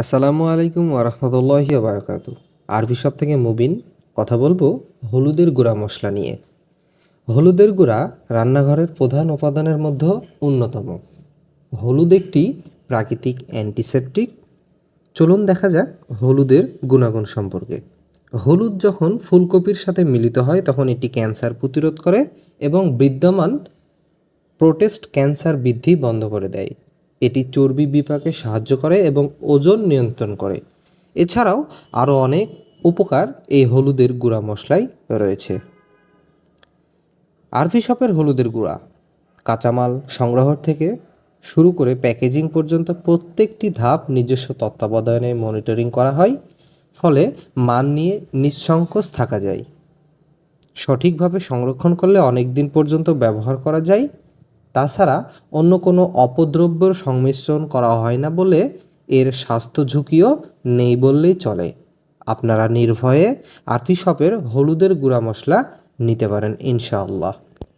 আসসালামু আলাইকুম ওরহমতুল্লাহি বারকাত আরবি শপ থেকে মুবিন, কথা বলব হলুদের গুঁড়া মশলা নিয়ে। হলুদের গুঁড়া রান্নাঘরের প্রধান উপাদানের মধ্যে অন্যতম। হলুদ একটি প্রাকৃতিক অ্যান্টিসেপটিক। চলুন দেখা যাক হলুদের গুণাগুণ সম্পর্কে। হলুদ যখন ফুলকপির সাথে মিলিত হয়, তখন এটি ক্যান্সার প্রতিরোধ করে এবং বিদ্যমান প্রোটেস্ট ক্যান্সার বৃদ্ধি বন্ধ করে দেয়। এটি চর্বি বিপাকে সাহায্য করে এবং ওজন নিয়ন্ত্রণ করে। এছাড়াও আরও অনেক উপকার এই হলুদের গুঁড়া মশলায় রয়েছে। আরভি শপের হলুদের গুঁড়া কাঁচামাল সংগ্রহ থেকে শুরু করে প্যাকেজিং পর্যন্ত প্রত্যেকটি ধাপ নিজস্ব তত্ত্বাবধানে মনিটরিং করা হয়, ফলে মান নিয়ে নিঃসংকোচ থাকা যায়। সঠিকভাবে সংরক্ষণ করলে অনেক দিন পর্যন্ত ব্যবহার করা যায়। তাছাড়া অন্য কোনো অপদ্রব্যর সংমিশ্রণ করা হয় না বলে এর স্বাস্থ্য ঝুঁকিও নেই বললেই চলে। আপনারা নির্ভয়ে আরফি শপের হলুদের গুঁড়া মশলা নিতে পারেন, ইনশাআল্লাহ।